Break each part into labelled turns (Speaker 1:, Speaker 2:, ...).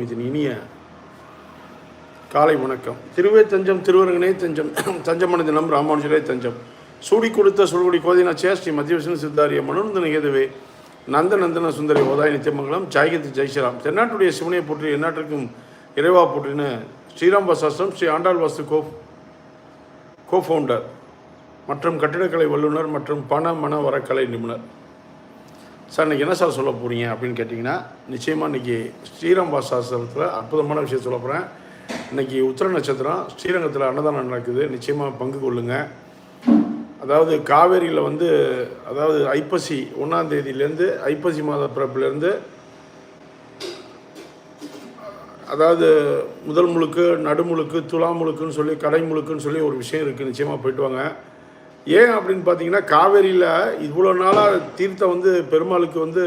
Speaker 1: இதன் இனிய காலை வணக்கம். திருவே தஞ்சம் திருவரங்கனே தஞ்சம் தஞ்சமன தினம் ராமானுஜரே தஞ்சம். சூடி கொடுத்த சுடுகுடி கோதினா ஸ்ரீ மத்திய விஷ்ணு சித்தாரிய மனோநந்தன கேதுவே நந்த நந்தன சுந்தரி ஓதாய நித்தியமங்கலம் ஜாய்கதி ஜெய்ஸ்ராம் தென்னாட்டுடைய சிவனையை போற்றி எந்நாட்டிற்கும் இறைவா போற்றின ஸ்ரீராம் பசாஸ்திரம் ஸ்ரீ ஆண்டாள் வாஸ்து கோ கோஃபவுண்டர் மற்றும் கட்டிடக்கலை வல்லுநர் மற்றும் பண மன வரக்கலை நிபுணர். சார் இன்றைக்கி என்ன சார் சொல்ல போகிறீங்க அப்படின்னு கேட்டிங்கன்னா நிச்சயமாக இன்றைக்கி ஸ்ரீராம் சாஸ்திரத்தில் அற்புதமான விஷயம் சொல்ல போகிறேன் இன்றைக்கி உத்திர நட்சத்திரம் ஸ்ரீரங்கத்தில் அன்னதானம் நடக்குது. நிச்சயமாக பங்கு கொள்ளுங்க. அதாவது காவேரியில் வந்து அதாவது ஐப்பசி ஒன்றாம் தேதியிலேருந்து ஐப்பசி மாத பிறப்புலேருந்து அதாவது முதல் முழுக்கு நடுமுழுக்கு துலா முழுக்குன்னு சொல்லி கடை முழுக்குன்னு சொல்லி ஒரு விஷயம் இருக்குது நிச்சயமாக போயிட்டு வாங்க. ஏன் அப்படின்னு பார்த்தீங்கன்னா காவேரியில் இவ்வளோ நாளாக தீர்த்தம் வந்து பெருமாளுக்கு வந்து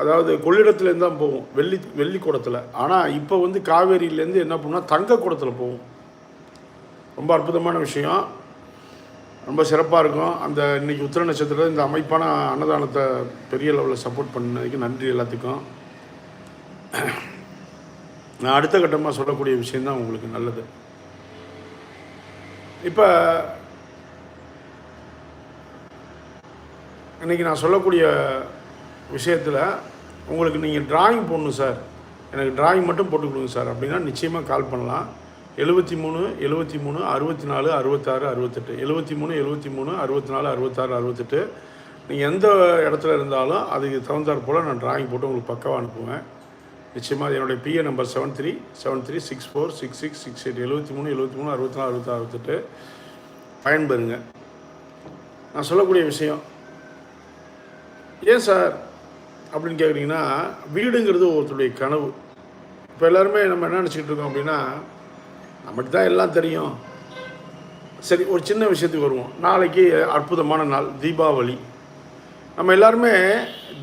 Speaker 1: அதாவது கொள்ளிடத்துலேருந்து தான் போகும். வெள்ளி வெள்ளி குடத்தில். ஆனால் இப்போ வந்து காவேரியிலேருந்து என்ன பண்ணால் தங்க குடத்தில் போகும். ரொம்ப அற்புதமான விஷயம். ரொம்ப சிறப்பாக இருக்கும். அந்த இன்னைக்கு உத்திர நட்சத்திரத்தில் இந்த அமைப்பான அன்னதானத்தை பெரிய லெவலில் சப்போர்ட் பண்ணதுக்கு நன்றி எல்லாத்துக்கும். நான் அடுத்த கட்டமாக சொல்லக்கூடிய விஷயந்தான் உங்களுக்கு நல்லது. இப்போ இன்றைக்கி நான் சொல்லக்கூடிய விஷயத்தில் உங்களுக்கு நீங்கள் டிராயிங் போடணும் சார் எனக்கு டிராயிங் மட்டும் போட்டு கொடுங்க சார் அப்படின்னா நிச்சயமாக கால் பண்ணலாம். எழுபத்தி மூணு எழுபத்தி மூணு அறுபத்தி நாலு அறுபத்தாறு அறுபத்தெட்டு எழுபத்தி மூணு எழுபத்தி மூணு அறுபத்தி நாலு அறுபத்தாறு அறுபத்தெட்டு நீங்கள் எந்த இடத்துல இருந்தாலும் அதுக்கு தகுந்தாற் போல் நான் டிராயிங் போட்டு உங்களுக்கு பக்கவாக அனுப்புவேன். நிச்சயமாக என்னுடைய PA number seven three seven three six four six six six eight எழுபத்தி மூணு எழுபத்தி மூணு அறுபத்தி நாலு அறுபத்தாறு அறுபத்தெட்டு பயன்பெறுங்க. நான் சொல்லக்கூடிய விஷயம் ஏன் சார் அப்படின்னு கேட்குறீங்கன்னா வீடுங்கிறது ஒருத்தருடைய கனவு. இப்போ எல்லாருமே நம்ம என்ன நினச்சிக்கிட்டு இருக்கோம் அப்படின்னா நமக்கு தான் எல்லாம் தெரியும். சரி ஒரு சின்ன விஷயத்துக்கு வருவோம். நாளைக்கு அற்புதமான நாள் தீபாவளி. நம்ம எல்லாருமே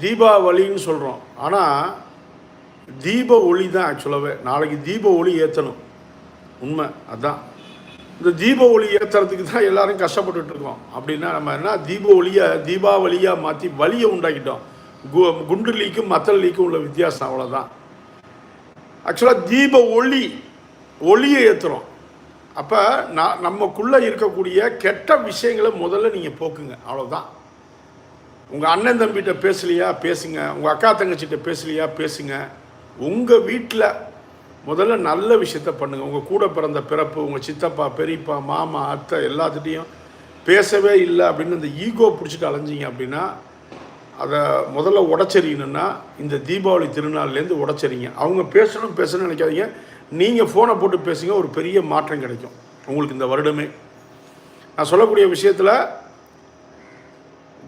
Speaker 1: தீபாவளின்னு சொல்கிறோம் ஆனால் தீப ஒளி தான் ஆக்சுவலாகவே நாளைக்கு தீப ஒளி ஏற்றணும் உண்மை அதுதான் இந்த தீப ஒளி ஏற்றுறதுக்கு தான் எல்லாரும் கஷ்டப்பட்டுட்டு இருக்கோம். அப்படின்னா நம்ம என்ன தீப ஒளியை தீபாவளியாக மாற்றி வலியை உண்டாக்கிட்டோம். கு குண்டு லீக்கும் லீக்கும் உள்ள வித்தியாசம் அவ்வளோதான் ஆக்சுவலாக தீப ஒளி ஒளியை ஏற்றுறோம் அப்போ நான் நமக்குள்ளே இருக்கக்கூடிய கெட்ட விஷயங்களை முதல்ல நீங்கள் போக்குங்க. அவ்வளோதான் உங்கள் அண்ணன் தம்பிகிட்ட பேசலையா பேசுங்க. உங்கள் அக்கா தங்கச்சிகிட்ட பேசலையா பேசுங்க. உங்கள் வீட்டில் முதல்ல நல்ல விஷயத்த பண்ணுங்கள் உங்கள் கூட பிறந்த பிறப்பு உங்கள் சித்தப்பா பெரியப்பா மாமா அத்தை எல்லாத்துட்டையும் பேசவே இல்லை அப்படின்னு இந்த ஈகோ பிடிச்சிட்டு அலைஞ்சிங்க அப்படின்னா அதை முதல்ல உடச்செறியணுன்னா இந்த தீபாவளி திருநாள்லேருந்து உடச்சரிங்க அவங்க பேசணும் பேசணும்னு நினைக்காதீங்க. நீங்கள் ஃபோனை போட்டு பேசுங்க ஒரு பெரிய மாற்றம் கிடைக்கும். உங்களுக்கு இந்த வருடமே. நான் சொல்லக்கூடிய விஷயத்தில்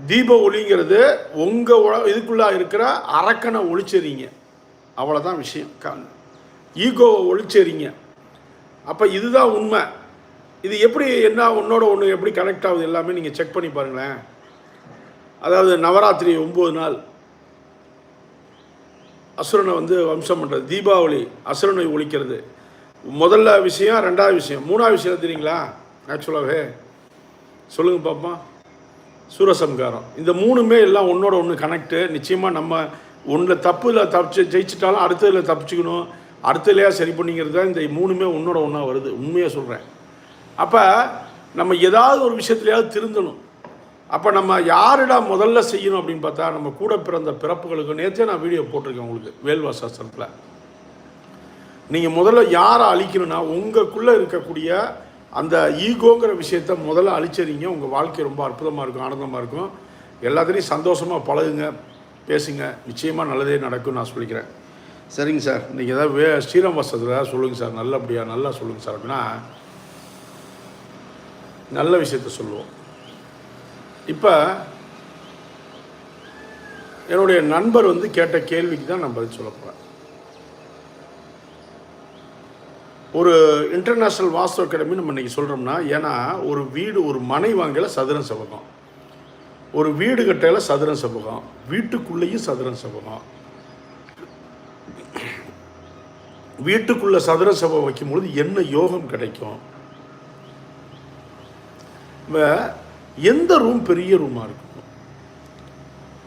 Speaker 1: தீப ஒளிங்கிறது உங்கள் உல இதுக்குள்ளே இருக்கிற அரக்கனை ஒளிச்செறிங்க. அவ்வளோதான் விஷயம். கா ஈகோவை ஒழிச்சேரிங்க அப்போ இதுதான் உண்மை. இது எப்படி என்ன ஒன்றோட ஒன்று எப்படி கனெக்ட் ஆகுது எல்லாமே நீங்கள் செக் பண்ணி பாருங்களேன். அதாவது நவராத்திரி ஒம்பது நாள். அசுரனை வந்து வம்சம் பண்ணுறது தீபாவளி அசுரனை ஒழிக்கிறது. முதல்ல விஷயம் ரெண்டாவது விஷயம். மூணாவது விஷயம் தெரியுங்களா? ஆக்சுவலாகவே சொல்லுங்கள் பாப்பா. சூரசம்காரம். இந்த மூணுமே எல்லாம் ஒன்றோட ஒன்று கனெக்டு நிச்சயமாக நம்ம ஒன்றில் தப்பில் தப்பிச்சு ஜெயிச்சிட்டாலும் அடுத்ததில் தப்பிச்சுக்கணும். அடுத்ததுலையா சரி பண்ணிங்கிறது தான் இந்த மூணுமே ஒன்றோட ஒன்றா வருது. உண்மையாக சொல்கிறேன் அப்போ நம்ம ஏதாவது ஒரு விஷயத்துலையாவது திருந்தணும். அப்போ நம்ம யாரிடம் முதல்ல செய்யணும் அப்படின்னு பார்த்தா நம்ம கூட பிறந்த பிறப்புகளுக்கு நேற்றே நான் வீடியோ போட்டிருக்கேன் உங்களுக்கு வேல்வா சாஸ்திரத்தில். நீங்கள் முதல்ல யாரை அழிக்கணும்னா உங்களுக்குள்ளே இருக்கக்கூடிய அந்த ஈகோங்கிற விஷயத்த முதல்ல அழிச்சறீங்க. உங்கள் வாழ்க்கை ரொம்ப அற்புதமாக இருக்கும் ஆனந்தமாக இருக்கும். எல்லாத்துலேயும் சந்தோஷமாக பழகுங்க பேசுங்க. நிச்சயமாக நல்லதே நடக்கும்னு நான் சொல்லிக்கிறேன். சரிங்க சார். நீங்கள் ஏதாவது வே ஸ்ரீரம்பாசத்தில் ஏதாவது சொல்லுங்கள் சார். நல்லபடியாக நல்லா சொல்லுங்கள் சார் அப்படின்னா நல்ல விஷயத்த சொல்லுவோம். இப்போ என்னுடைய நண்பர் வந்து கேட்ட கேள்விக்கு தான் நான் பதில் சொல்ல போகிறேன் ஒரு இன்டர்நேஷ்னல் வாஸ்து அகாடமி நம்ம இன்றைக்கி சொல்கிறோம்னா ஏன்னா ஒரு வீடு ஒரு மனை வாங்கல சதுரம் செவகம் ஒரு வீடு கட்டையில் சதுரம் செவகம் வீட்டுக்குள்ளேயும் சதுரம் செவகம் வீட்டுக்குள்ள சதுர சபை வைக்கும் பொழுது என்ன யோகம் கிடைக்கும்? எந்த ரூம் பெரிய ரூமாக இருக்கும்?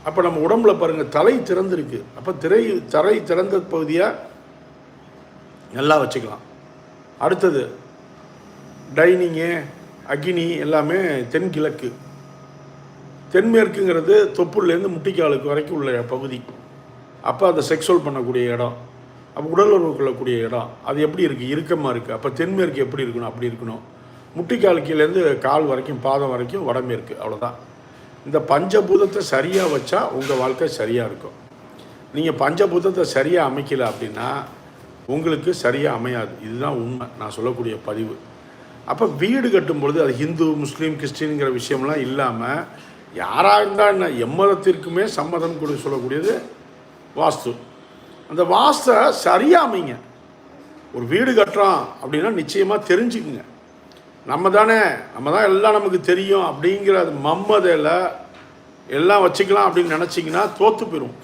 Speaker 1: அப்போ நம்ம உடம்புல பாருங்கள் தலை திறந்திருக்கு. அப்போ திரை தரை திறந்த பகுதியாக நல்லா வச்சுக்கலாம். அடுத்தது டைனிங்கு அக்னி எல்லாமே தென்கிழக்கு. தென்மேற்குங்கிறது தொப்புள்லேருந்து முட்டிக்காலுக்கு வரைக்கும் உள்ள பகுதி. அப்போ அதை செக்ஸுவல் பண்ணக்கூடிய இடம். அப்போ உடல் உறவு கொள்ளக்கூடிய இடம். அது எப்படி இருக்குது இறுக்கமாக இருக்குது அப்போ தென்மேற்கு எப்படி இருக்கணும் அப்படி இருக்கணும். முட்டிக்கால் கீழேருந்து கால் வரைக்கும் பாதம் வரைக்கும் வடமேற்கு அவ்வளோதான் இந்த பஞ்சபூதத்தை சரியாக வச்சா உங்கள் வாழ்க்கை சரியாக இருக்கும். நீங்கள் பஞ்சபூதத்தை சரியாக அமைக்கல அப்படின்னா உங்களுக்கு சரியாக அமையாது. இதுதான் உண்மை. நான் சொல்லக்கூடிய பதிவு. அப்போ வீடு கட்டும் பொழுது அது ஹிந்து முஸ்லீம் கிறிஸ்டின்ங்கிற விஷயம்லாம் இல்லாமல் யாராக இருந்தால் என்ன? எம்மதத்திற்குமே சம்மதம் கூட சொல்லக்கூடியது வாஸ்து. அந்த வாஸ்தை சரியாக அமைங்க. ஒரு வீடு கட்டுறோம் அப்படின்னா நிச்சயமாக தெரிஞ்சுக்குங்க. நம்ம தானே நம்ம தான் எல்லாம் நமக்கு தெரியும் அப்படிங்கிற அது மம்மதையில் எல்லாம் வச்சுக்கலாம் அப்படின்னு நினச்சிங்கன்னா தோற்று போயிடும்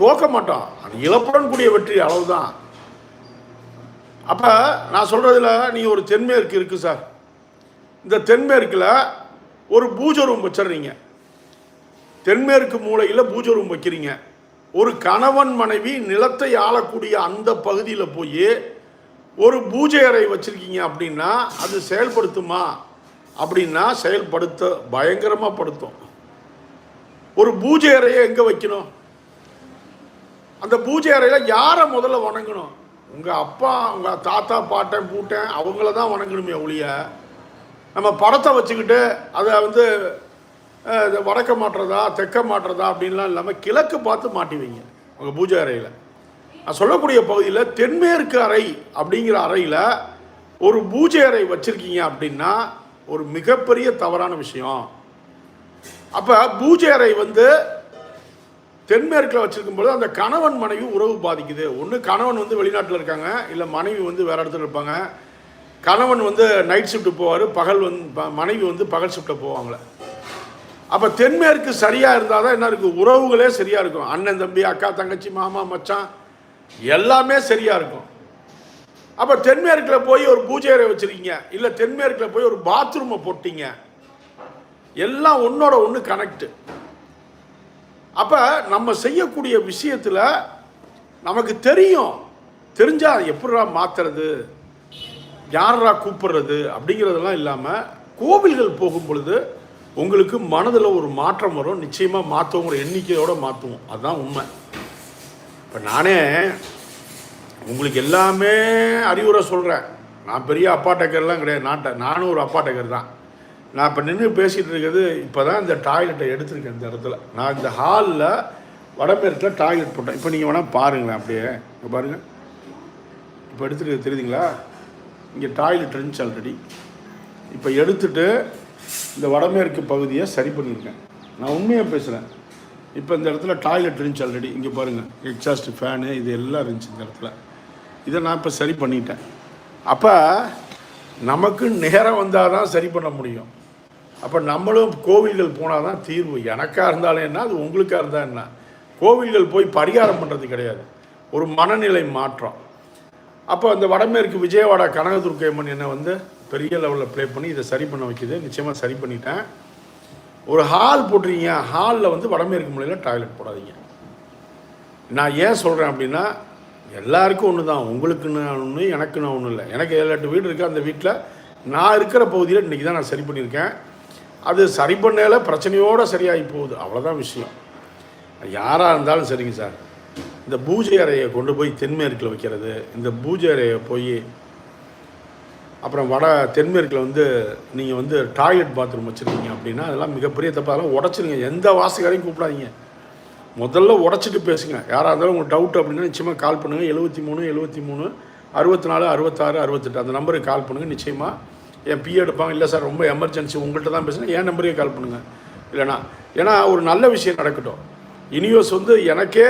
Speaker 1: தோக்க மாட்டோம் அது இழப்புடன் கூடிய வெற்றி அளவு தான் அப்போ நான் சொல்கிறதுல நீங்கள் ஒரு தென்மேற்கு இருக்குது சார். இந்த தென்மேற்கில் ஒரு பூஜை ரூம் வச்சிடுறீங்க. தென்மேற்கு மூலையில் பூஜை ரூம் வைக்கிறீங்க. ஒரு கணவன் மனைவி நிலத்தை ஆளக்கூடிய அந்த பகுதியில் போய் ஒரு பூஜை அறை வச்சுருக்கீங்க அப்படின்னா அது செயல்படுத்துமா? அப்படின்னா செயல்படுத்த பயங்கரமாக படுத்தும். ஒரு பூஜை அறையை எங்கே வைக்கணும்? அந்த பூஜை அறையில் யாரை முதல்ல வணங்கணும்? உங்கள் அப்பா உங்கள் தாத்தா பாட்டன் பூட்டன் அவங்கள தான் வணங்கணுமே ஒழிய நம்ம படத்தை வச்சுக்கிட்டு அதை வந்து வடக்க மாட்டுறதா தெற்க மாட்டுறதா அப்படின்லாம் இல்லாமல் கிழக்கு பார்த்து மாட்டி வைங்க உங்கள் பூஜை அறையில். நான் சொல்லக்கூடிய பகுதியில் தென்மேற்கு அறை அப்படிங்கிற அறையில் ஒரு பூஜை அறை வச்சுருக்கீங்க அப்படின்னா ஒரு மிகப்பெரிய தவறான விஷயம். அப்போ பூஜை அறை வந்து தென்மேற்கில் வச்சிருக்கும் பொழுது அந்த கணவன் மனைவி உறவு பாதிக்குது. ஒன்று கணவன் வந்து வெளிநாட்டில் இருக்காங்க இல்லை மனைவி வந்து வேறு இடத்துல இருப்பாங்க. கணவன் வந்து நைட் ஷிஃப்ட்டு போவார் பகல் வந்து ப- மனைவி வந்து பகல் ஷிஃப்ட்டை போவாங்களே அப்போ தென்மேற்கு சரியாக இருந்தால் தான் என்ன இருக்குது உறவுகளே சரியாக இருக்கும். அண்ணன் தம்பி அக்கா தங்கச்சி மாமா மச்சான் எல்லாமே சரியாக இருக்கும். அப்போ தென்மேற்கில் போய் ஒரு பூஜை அறை வச்சுருக்கீங்க. இல்லை தென்மேற்கில் போய் ஒரு பாத்ரூமை போட்டீங்க. எல்லாம் ஒன்றோட ஒன்று கனெக்டு அப்போ நம்ம செய்யக்கூடிய விஷயத்தில் நமக்கு தெரியும். தெரிஞ்சால் அதை எப்படிடா மாற்றுறது யாரா கூப்பிடுறது? அப்படிங்கிறதெல்லாம் இல்லாமல் கோவில்கள் போகும் பொழுது உங்களுக்கு மனதில் ஒரு மாற்றம் வரும். நிச்சயமாக மாற்றுவோங்கிற எண்ணிக்கையோடு மாற்றுவோம் அதுதான் உண்மை. இப்போ நானே உங்களுக்கு எல்லாமே அறிவுரை சொல்கிறேன் நான் பெரிய அப்பா டக்கர்லாம் கிடையாது நாட்டை நானும் ஒரு அப்பா டக்கர் தான். நான் இப்போ நின்று பேசிகிட்டு இருக்கிறது இப்போ தான் இந்த டாய்லெட்டை எடுத்திருக்கேன் இந்த இடத்துல. நான் இந்த ஹாலில் வடமேற்கில் டாய்லெட் போட்டேன். இப்போ நீங்கள் வேணால் பாருங்களேன் அப்படியே. இங்கே பாருங்கள் இப்போ எடுத்துருக்கு தெரியுதுங்களா? இங்கே டாய்லெட் இருந்துச்சு ஆல்ரெடி இப்போ எடுத்துகிட்டு இந்த வடமேற்கு பகுதியை சரி பண்ணியிருக்கேன். நான் உண்மையாக பேசுகிறேன் இப்போ இந்த இடத்துல டாய்லெட் இருந்துச்சு ஆல்ரெடி இங்கே பாருங்கள் எக்ஸாஸ்ட் ஃபேனு இது எல்லாம் இருந்துச்சு இந்த இடத்துல. இதை நான் இப்போ சரி பண்ணிட்டேன். அப்போ நமக்கு நேரம் வந்தால் தான் சரி பண்ண முடியும். அப்போ நம்மளும் கோவில்கள் போனால் தான் தீர்வு. எனக்காக இருந்தாலும் என்ன? அது உங்களுக்காக இருந்தால் என்ன? கோவில்கள் போய் பரிகாரம் பண்ணுறது கிடையாது. ஒரு மனநிலை மாற்றம். அப்போ அந்த வடமேற்கு விஜயவாடா கனகதுர்க்கையம்மன் என்னை வந்து பெரிய லெவலில் ப்ளே பண்ணி இதை சரி பண்ண வைக்கிது. நிச்சயமாக சரி பண்ணிட்டேன். ஒரு ஹால் போட்டிருக்கீங்க. ஹாலில் வந்து வடமேற்கு மூலையில் டாய்லெட் போடாதீங்க. நான் ஏன் சொல்கிறேன் அப்படின்னா எல்லாருக்கும் ஒன்று தான் உங்களுக்குன்னு ஒன்று எனக்குன்னு ஒன்றும் இல்லை. எனக்கு ஏழு எட்டு வீடு இருக்குது அந்த வீட்டில் நான் இருக்கிற பகுதியில் இன்றைக்கி தான் நான் சரி பண்ணியிருக்கேன். அது சரி பண்ணல பிரச்சனையோடு சரியாகி போகுது. அவ்வளோதான் விஷயம். யாராக இருந்தாலும் சரிங்க சார். இந்த பூஜை அறையை கொண்டு போய் தென்மேற்கில் வைக்கிறது. இந்த பூஜை அறையை போய் அப்புறம் வட தென்மேற்கில் வந்து நீங்கள் வந்து டாய்லெட் பாத்ரூம் வச்சுருக்கீங்க அப்படின்னா அதெல்லாம் மிகப்பெரிய தப்பு அதெல்லாம் உடச்சிருங்க. எந்த வாசகரையும் கூப்பிடாதீங்க. முதல்ல உடச்சிட்டு பேசுங்க. யாராக இருந்தாலும் உங்களுக்கு டவுட் அப்படின்னா நிச்சயமாக கால் பண்ணுங்கள் எழுபத்தி மூணு எழுபத்தி மூணு அறுபத்தி நாலு அறுபத்தாறு அறுபத்தெட்டு அந்த நம்பருக்கு கால் பண்ணுங்கள் நிச்சயமாக என் பிஏ எடுப்பாங்க. இல்லை சார் ரொம்ப எமர்ஜென்சி உங்கள்கிட்ட தான் பேசுகிறேன் என் நம்பருக்கே கால் பண்ணுங்கள் இல்லைனா ஏன்னா ஒரு நல்ல விஷயம் நடக்கட்டும். யூனிவர்ஸ் வந்து எனக்கே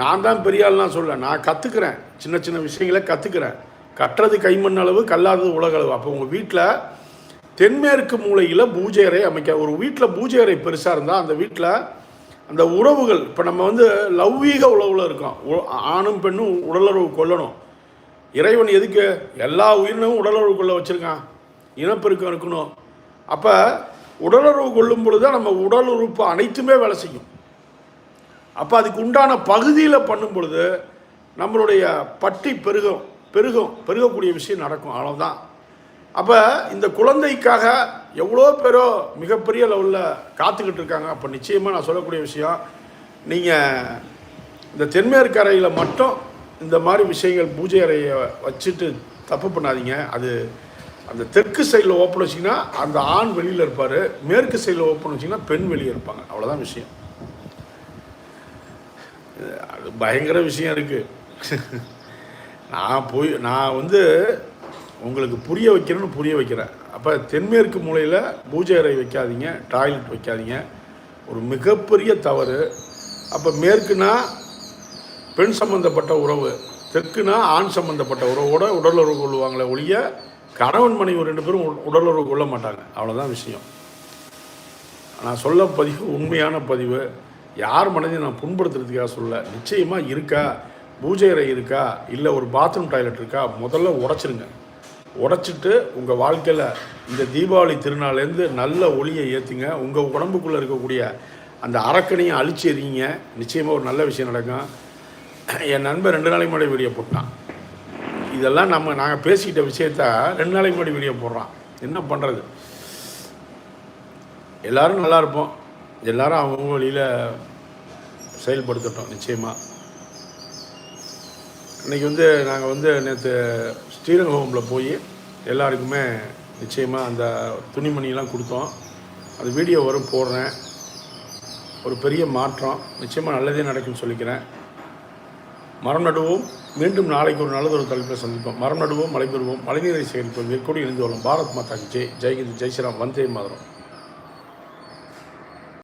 Speaker 1: நான் தான் பெரிய ஆள்லாம் சொல்ல நான் கற்றுக்கிறேன் சின்ன சின்ன விஷயங்களை கற்றுக்கிறேன் கட்டுறது கைமண் அளவு கல்லாதது உலக அளவு. அப்போ உங்கள் வீட்டில் தென்மேற்கு மூலையில் பூஜை அறை அமைக்க ஒரு வீட்டில் பூஜை அறை பெருசாக இருந்தால் அந்த வீட்டில் அந்த உறவுகள் இப்போ நம்ம வந்து லௌவீக உழவில் இருக்கோம். ஆணும் பெண்ணும் உடலுறவு கொள்ளணும். இறைவன் எதுக்கு? எல்லா உயிரினமும் உடலுறவு கொள்ள வச்சுருக்கான். இனப்பெருக்கம் இருக்கணும். அப்போ உடலுறவு கொள்ளும் பொழுது தான் நம்ம உடல் உறுப்பு அனைத்துமே வேலை செய்யும். அப்போ அதுக்கு உண்டான பகுதியில் பண்ணும் பொழுது நம்மளுடைய பட்டி பெருகும் பெருகும் பெருகக்கூடிய விஷயம் நடக்கும் அவ்வளோதான் அப்போ இந்த குழந்தைக்காக எவ்வளோ பேரோ மிகப்பெரிய லெவலில் காத்துக்கிட்டு இருக்காங்க. அப்போ நிச்சயமாக நான் சொல்லக்கூடிய விஷயம் நீங்கள் இந்த தென்மேற்கு அறையில் மட்டும் இந்த மாதிரி விஷயங்கள் பூஜை அறையை வச்சுட்டு தப்பு பண்ணாதீங்க. அது அந்த தெற்கு சைடில் ஓப்பன் வச்சிங்கன்னா அந்த ஆண் வெளியில் இருப்பார். மேற்கு சைடில் ஓப்பன் வச்சிங்கன்னா பெண் வெளியே இருப்பாங்க. அவ்வளோதான் விஷயம். அது பயங்கர விஷயம் இருக்குது நான் போய் நான் வந்து உங்களுக்கு புரிய வைக்கணும்னு புரிய வைக்கிறேன். அப்போ தென்மேற்கு மூலையில் பூஜை அறை வைக்காதீங்க டாய்லெட் வைக்காதீங்க. ஒரு மிகப்பெரிய தவறு. அப்போ மேற்குனா பெண் சம்மந்தப்பட்ட உறவு தெற்குனா ஆண் சம்மந்தப்பட்ட உறவோட உடலுறவு கொள்வாங்களே ஒழிய கணவன் மனைவி ரெண்டு பேரும் உ- உடலுறவு கொள்ள மாட்டாங்க. அவ்வளோதான் விஷயம். நான் சொல்ல பதிவு உண்மையான பதிவு. யார் மனதையும் நான் புண்படுத்துறதுக்காக சொல்ல நிச்சயமாக இருக்கா? பூஜை அறை இருக்கா? இல்லை ஒரு பாத்ரூம் டாய்லெட் இருக்கா? முதல்ல உடச்சிருங்க. உடச்சிட்டு உங்கள் வாழ்க்கையில் இந்த தீபாவளி திருநாள்லேருந்து நல்ல ஒளியை ஏற்றுங்க உங்கள் உடம்புக்குள்ளே இருக்கக்கூடிய அந்த அரக்கனையும் அழிச்சு எறிங்க. நிச்சயமாக ஒரு நல்ல விஷயம் நடக்கும். என் நண்பன் ரெண்டு நாளைக்கு முன்னாடி வீடியோ போட்டான். இதெல்லாம் நம்ம நாங்கள் பேசிக்கிட்ட விஷயத்த ரெண்டு நாளைக்கு முன்னாடி வீடியோ போடுறான். என்ன பண்ணுறது எல்லோரும் நல்லா இருப்போம். எல்லாரும் அவங்கவுங்க வழியில் செயல்படுத்தட்டோம் நிச்சயமாக இன்றைக்கி வந்து நாங்கள் வந்து நேற்று ஸ்ரீரங்கஹோமில் போய் எல்லாருக்குமே நிச்சயமாக அந்த துணிமணியெல்லாம் கொடுத்தோம். அது வீடியோ வரும் போடுறேன். ஒரு பெரிய மாற்றம். நிச்சயமாக நல்லதே நடக்கும்னு சொல்லிக்கிறேன். மரம் நடுவோம். மீண்டும் நாளைக்கு ஒரு நல்லதொரு தலைப்பில் சந்திப்போம். மரம் நடுவோம் மழை பெறுவோம். மழைநீரை சேகரிப்போம். மேற்கொண்டு இணைந்து வரும் பாரத் மாதா ஜெய். ஜெய்ஹிந்த் ஜெய்ஸ்ராம் வந்தே மாதரம்.